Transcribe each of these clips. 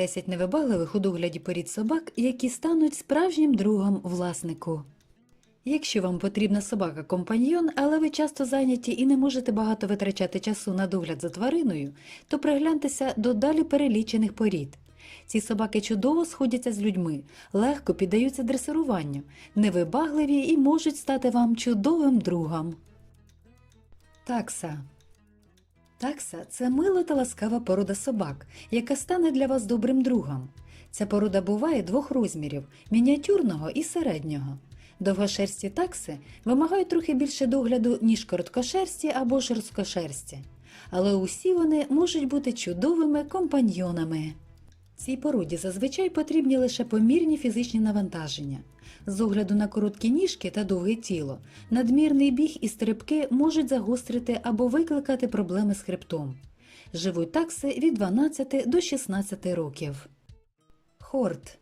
10 невибагливих у догляді порід собак, які стануть справжнім другом власнику. Якщо вам потрібна собака-компаньйон, але ви часто зайняті і не можете багато витрачати часу на догляд за твариною, то пригляньтеся до далі перелічених порід. Ці собаки чудово сходяться з людьми, легко піддаються дресируванню, невибагливі і можуть стати вам чудовим другом. Такса Такса це мила та ласкава порода собак, яка стане для вас добрим другом. Ця порода буває двох розмірів мініатюрного і середнього. Довгошерсті такси вимагають трохи більше догляду, ніж короткошерсті або жорсткошерсті. Але усі вони можуть бути чудовими компаньйонами. Цій породі зазвичай потрібні лише помірні фізичні навантаження. З огляду на короткі ніжки та довге тіло, надмірний біг і стрибки можуть загострити або викликати проблеми з хребтом. Живуть такси від 12 до 16 років. Хорт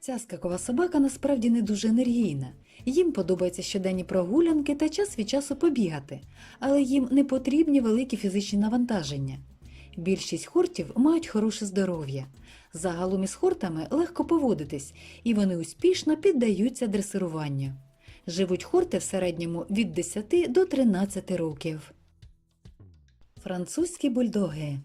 Ця скакова собака насправді не дуже енергійна. Їм подобаються щоденні прогулянки та час від часу побігати, але їм не потрібні великі фізичні навантаження. Більшість хортів мають хороше здоров'я. Загалом із хортами легко поводитись, і вони успішно піддаються дресируванню. Живуть хорти в середньому від 10 до 13 років. Французькі бульдоги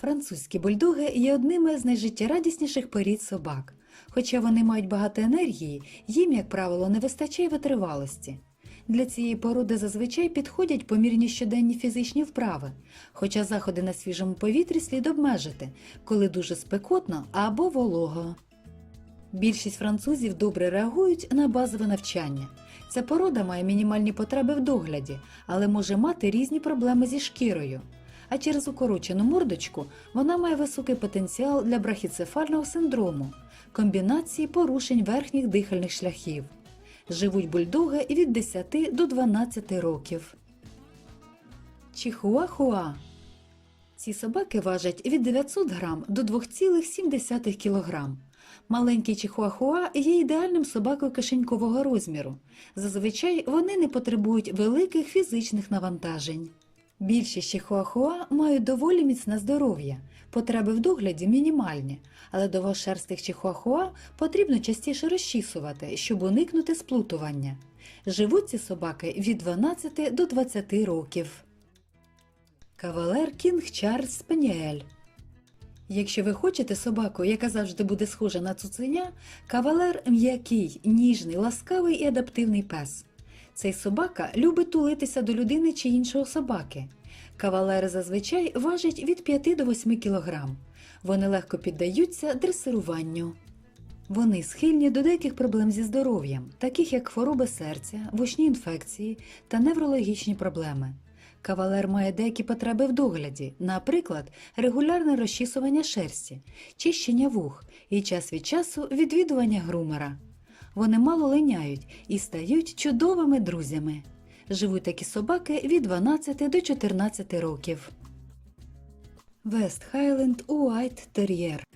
Французькі бульдоги є одними з найжиттєрадісніших порід собак. Хоча вони мають багато енергії, їм, як правило, не вистачає витривалості. Для цієї породи зазвичай підходять помірні щоденні фізичні вправи, хоча заходи на свіжому повітрі слід обмежити, коли дуже спекотно або волого. Більшість французів добре реагують на базове навчання. Ця порода має мінімальні потреби в догляді, але може мати різні проблеми зі шкірою. А через укорочену мордочку вона має високий потенціал для брахіцефального синдрому, комбінації порушень верхніх дихальних шляхів. Живуть бульдоги від 10 до 12 років. Чихуахуа. Ці собаки важать від 900 грам до 2,7 кг. Маленький чихуахуа є ідеальним собакою кишенькового розміру. Зазвичай вони не потребують великих фізичних навантажень. Більшість чихуахуа мають доволі міцне здоров'я, потреби в догляді мінімальні, але довгошерстих чихуахуа потрібно частіше розчісувати, щоб уникнути сплутування. Живуть ці собаки від 12 до 20 років. Кавалер Кінг Чарльз Спаніель Якщо ви хочете собаку, яка завжди буде схожа на цуценя, кавалер м'який, ніжний, ласкавий і адаптивний пес. Цей собака любить тулитися до людини чи іншого собаки. Кавалери зазвичай важать від 5 до 8 кг. Вони легко піддаються дресируванню. Вони схильні до деяких проблем зі здоров'ям, таких як хвороби серця, вушні інфекції та неврологічні проблеми. Кавалер має деякі потреби в догляді, наприклад, регулярне розчісування шерсті, чищення вух і час від часу відвідування грумера. Вони мало линяють і стають чудовими друзями. Живуть такі собаки від 12 до 14 років. Вест Хайленд Уайт Тер'єр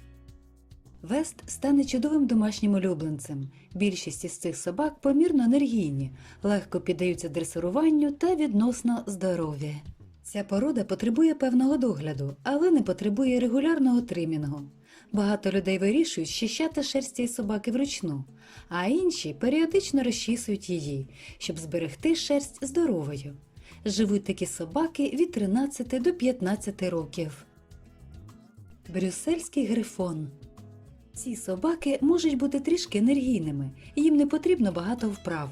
Вест стане чудовим домашнім улюбленцем. Більшість із цих собак помірно енергійні, легко піддаються дресируванню та відносно здорові. Ця порода потребує певного догляду, але не потребує регулярного тримінгу. Багато людей вирішують щищати шерсть цієї собаки вручну, а інші періодично розчісують її, щоб зберегти шерсть здоровою. Живуть такі собаки від 13 до 15 років. Брюссельський грифон ці собаки можуть бути трішки енергійними, їм не потрібно багато вправ.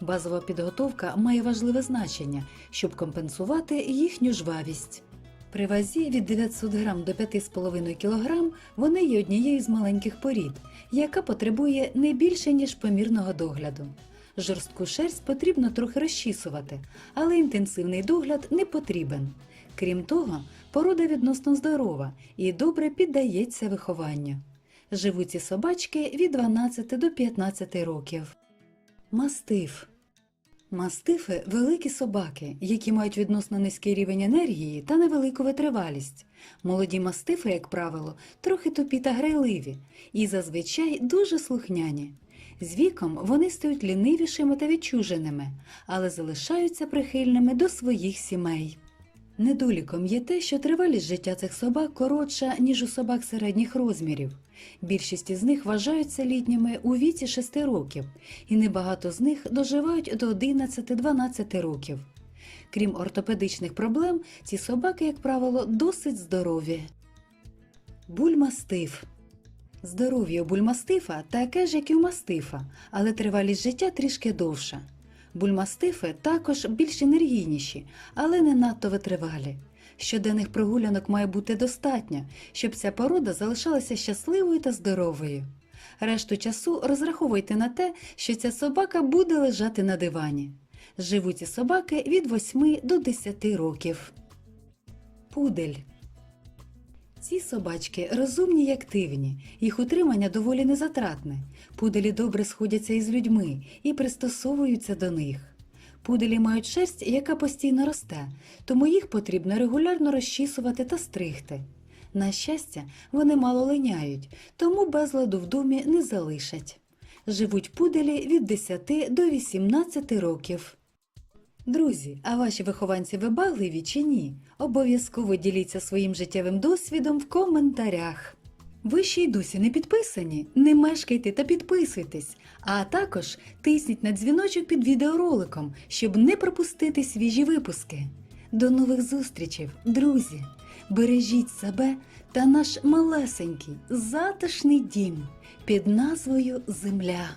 Базова підготовка має важливе значення, щоб компенсувати їхню жвавість. При вазі від 900 грам до 5,5 кг вони є однією з маленьких порід, яка потребує не більше, ніж помірного догляду. Жорстку шерсть потрібно трохи розчісувати, але інтенсивний догляд не потрібен. Крім того, порода відносно здорова і добре піддається вихованню. Живуть ці собачки від 12 до 15 років. Мастиф Мастифи великі собаки, які мають відносно низький рівень енергії та невелику витривалість. Молоді мастифи, як правило, трохи тупі та грайливі і зазвичай дуже слухняні. З віком вони стають лінивішими та відчуженими, але залишаються прихильними до своїх сімей. Недоліком є те, що тривалість життя цих собак коротша, ніж у собак середніх розмірів. Більшість із них вважаються літніми у віці 6 років, і небагато з них доживають до 11-12 років. Крім ортопедичних проблем, ці собаки, як правило, досить здорові. Бульмастиф Здоров'я у бульмастифа таке ж, як і у мастифа, але тривалість життя трішки довша. Бульмастифи також більш енергійніші, але не надто витривалі. Щоденних прогулянок має бути достатньо, щоб ця порода залишалася щасливою та здоровою. Решту часу розраховуйте на те, що ця собака буде лежати на дивані. Живуть ці собаки від 8 до 10 років. Пудель ці собачки розумні й активні, їх утримання доволі незатратне. Пуделі добре сходяться із людьми і пристосовуються до них. Пуделі мають шерсть, яка постійно росте, тому їх потрібно регулярно розчісувати та стригти. На щастя, вони мало линяють, тому безладу в домі не залишать. Живуть пуделі від 10 до 18 років. Друзі, а ваші вихованці вибагливі чи ні? Обов'язково діліться своїм життєвим досвідом в коментарях. Ви ще й досі не підписані? Не мешкайте та підписуйтесь, а також тисніть на дзвіночок під відеороликом, щоб не пропустити свіжі випуски. До нових зустрічей, друзі! Бережіть себе та наш малесенький затишний дім під назвою Земля.